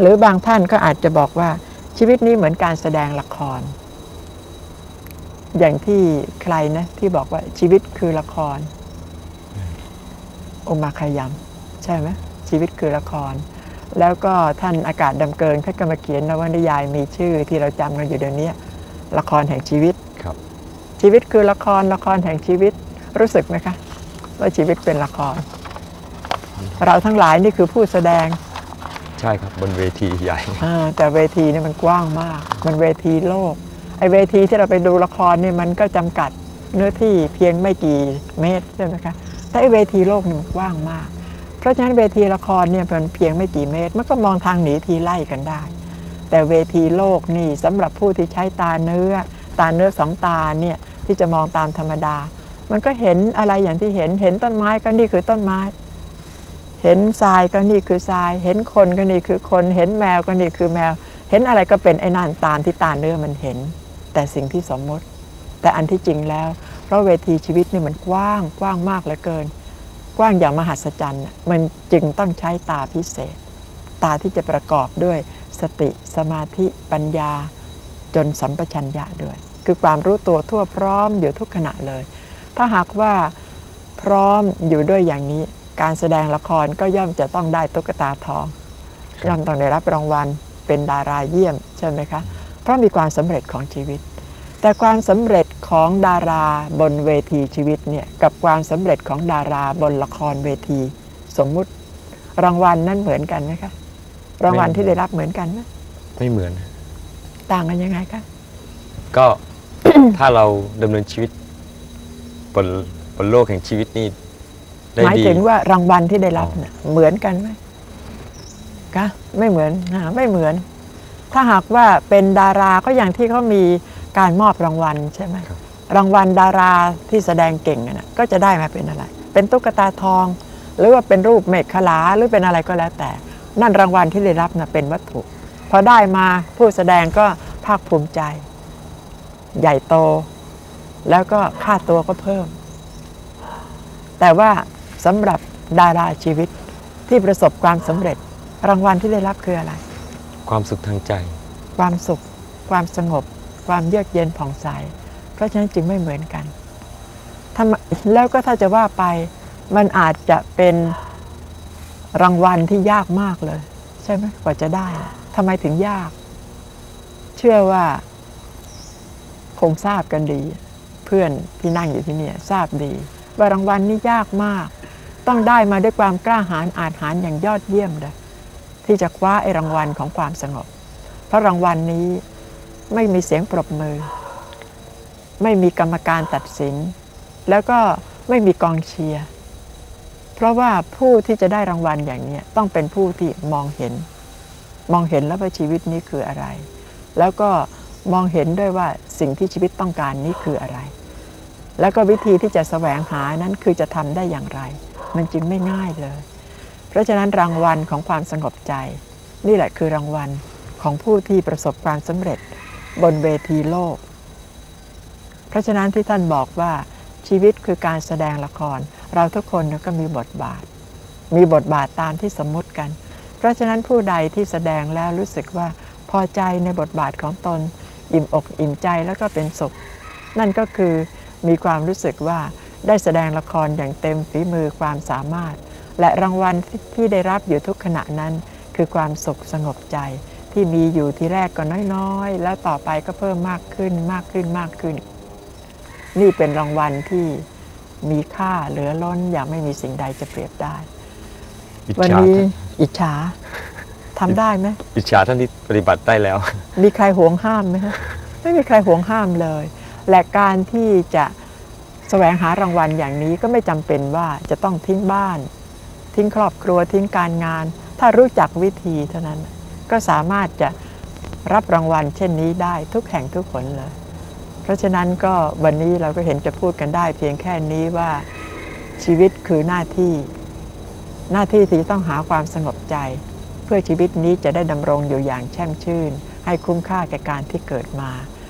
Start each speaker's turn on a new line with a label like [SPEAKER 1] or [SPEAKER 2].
[SPEAKER 1] หรือบางท่านก็อาจจะบอกว่าชีวิตนี้เหมือนการแสดงละคร อย่างที่ใครนะที่บอกว่าชีวิตคือละครโอมาคายัมใช่ไหมชีวิตคือละคร แล้วก็ท่านอากาศดำเกินเขาก็มาเขียนนวนิยายมีชื่อที่เราจำกันอยู่เดี๋ยวนี้ละครแห่งชีวิต
[SPEAKER 2] ครับ
[SPEAKER 1] ชีวิตคือละครละครแห่งชีวิตรู้สึกไหมคะ ว่าชีวิตเป็นละคร เราทั้งหลายนี่คือผู้แสดง
[SPEAKER 2] ใช่ครับบนเวทีใหญ่
[SPEAKER 1] อ่าแต่เวทีนี่มันกว้างมาก มันเวทีโลก ไอเวทีที่เราไปดูละครนี่มันก็จำกัดเนื้อที่เพียงไม่กี่เมตรใช่ไหมคะ แต่ไอเวทีโลกนี่มันกว้างมาก เพราะฉะนั้นเวทีละครเนี่ยมันเพียงไม่กี่เมตร มันก็มองทางหนีทีไล่กันได้ แต่เวทีโลกนี่สำหรับผู้ที่ใช้ตาเนื้อ ตาเนื้อสองตาเนี่ยที่จะมองตามธรรมดา มันก็เห็นอะไรอย่างที่เห็น เห็นต้นไม้ก็นี่คือต้นไม้ เห็นทรายก็นี่คือทราย เห็นคนก็นี่คือคน เห็นแมวก็นี่คือแมว เห็นอะไรก็เป็นไอ้นั่นตามที่ตาเนื้อมันเห็น แต่สิ่งที่สมมติ แต่อันที่จริงแล้ว เพราะเวทีชีวิตนี่มันกว้างกว้างมากเหลือเกิน กว้างอย่างมหัศจรรย์มันจึงต้องใช้ตาพิเศษ ตาที่จะประกอบด้วยสติสมาธิปัญญา จนสัมปชัญญะด้วย คือความรู้ตัวทั่วพร้อมอยู่ทุกขณะเลย ถ้าหากว่าพร้อมอยู่ด้วยอย่างนี้ การแสดงละครก็ย่อมจะต้องได้ตุ๊กตาทอง ย่อมต้องได้รับรางวัลเป็นดาราเยี่ยมใช่ไหมคะ เพราะมีความสำเร็จของชีวิต แต่ความสำเร็จของดาราบนเวทีชีวิตเนี่ยกับความสำเร็จของดาราบนละครเวที สมมุติรางวัลนั้นเหมือนกันไหมคะรางวัลที่ได้รับเหมือนกันไหม
[SPEAKER 2] ไม่เหมือน
[SPEAKER 1] ต่างกันยังไงคะ
[SPEAKER 2] ก็ถ้าเราดำเนินชีวิตบนบนโลกแห่งชีวิตนี่ได้
[SPEAKER 1] หมาย
[SPEAKER 2] ดี
[SPEAKER 1] ถึงว่ารางวัลที่ได้รับ
[SPEAKER 2] อ๋อ
[SPEAKER 1] เนี่ยเหมือนกันไหมคะไม่เหมือนอ่าไม่เหมือน ถ้าหากว่าเป็นดาราก็อย่างที่เขามีการมอบรางวัลใช่ไหม
[SPEAKER 2] ครับ
[SPEAKER 1] รางวัลดาราที่แสดงเก่งน่ะก็จะได้มาเป็นอะไร เป็นตุ๊กตาทอง หรือว่าเป็นรูปเมฆขลาหรือเป็นอะไรก็แล้วแต่ นั่นรางวัลที่ได้รับนะเป็นวัตถุพอได้มาผู้แสดงก็ภาคภูมิใจ ใหญ่โต แล้วก็ค่าตัวก็เพิ่ม แต่ว่า สำหรับดาราชีวิตที่ประสบความสำเร็จ รางวัลที่ได้รับคืออะไร
[SPEAKER 2] ความสุขทางใจ
[SPEAKER 1] ความสุข ความสงบ ความเยือกเย็นผ่องใส เพราะฉะนั้นจึงไม่เหมือนกันทำแล้วก็ถ้าจะว่าไปมันอาจจะเป็นรางวัลที่ยากมากเลย ใช่ไหมกว่าจะได้ทำไมถึงยาก เชื่อว่า คงทราบกันดี เพื่อนที่นั่งอยู่ที่เนี่ยทราบดี ว่ารางวัลนี้ยากมาก ต้องได้มาด้วยความกล้าหาญอาจหารอย่างยอดเยี่ยมเลยที่จะคว้าไอ้รางวัลของความสงบ เพราะรางวัลนี้ไม่มีเสียงปรบมือ ไม่มีกรรมการตัดสิน แล้วก็ไม่มีกองเชียร์เพราะว่าผู้ที่จะได้รางวัลอย่างนี้ต้องเป็นผู้ที่มองเห็น มองเห็นแล้วว่าชีวิตนี้คืออะไร แล้วก็มองเห็นด้วยว่าสิ่งที่ชีวิตต้องการนี้คืออะไร แล้วก็วิธีที่จะแสวงหานั้นคือจะทำได้อย่างไร มันจึงไม่ง่ายเลย เพราะฉะนั้นรางวัลของความสงบใจ นี่แหละคือรางวัลของผู้ที่ประสบความสำเร็จบนเวทีโลก เพราะฉะนั้นที่ท่านบอกว่าชีวิตคือการแสดงละคร เราทุกคนก็มีบทบาท มีบทบาทตามที่สมมุติกัน เพราะฉะนั้นผู้ใดที่แสดงแล้วรู้สึกว่าพอใจในบทบาทของตน อิ่มอกอิ่มใจแล้วก็เป็นสุข นั่นก็คือมีความรู้สึกว่า ได้แสดงละครอย่างเต็มฝีมือความสามารถ และรางวัลที่ได้รับอยู่ทุกขณะนั้น คือความสุขสงบใจที่มีอยู่ที่แรกก็น้อยๆ แล้วต่อไปก็เพิ่มมากขึ้นมากขึ้นมากขึ้น นี่เป็นรางวัลที่มีค่าเหลือล้นอย่างไม่มีสิ่งใดจะเปรียบได้
[SPEAKER 2] อิจ
[SPEAKER 1] วัน
[SPEAKER 2] ฉา
[SPEAKER 1] นี้
[SPEAKER 2] ท่าน
[SPEAKER 1] อิจฉาทำได้ไหม
[SPEAKER 2] อิจฉาท่านที่ปฏิบัติได้แล้ว
[SPEAKER 1] มีใครหวงห้ามไหมฮะไม่มีใครหวงห้ามเลย และการที่จะ แสวงหารางวัลอย่างนี้ก็ไม่จำเป็นว่าจะต้องทิ้งบ้าน ทิ้งครอบครัวทิ้งการงาน ถ้ารู้จักวิธีเท่านั้น ก็สามารถจะรับรางวัลเช่นนี้ได้ทุกแห่งทุกคนเลย เพราะฉะนั้นก็วันนี้เราก็เห็นจะพูดกันได้ เพียงแค่นี้ว่าชีวิตคือหน้าที่ หน้าที่ที่ต้องหาความสงบใจ เพื่อชีวิตนี้จะได้ดำรงอยู่อย่างแช่มชื่น ให้คุ้มค่าแก่การที่เกิดมา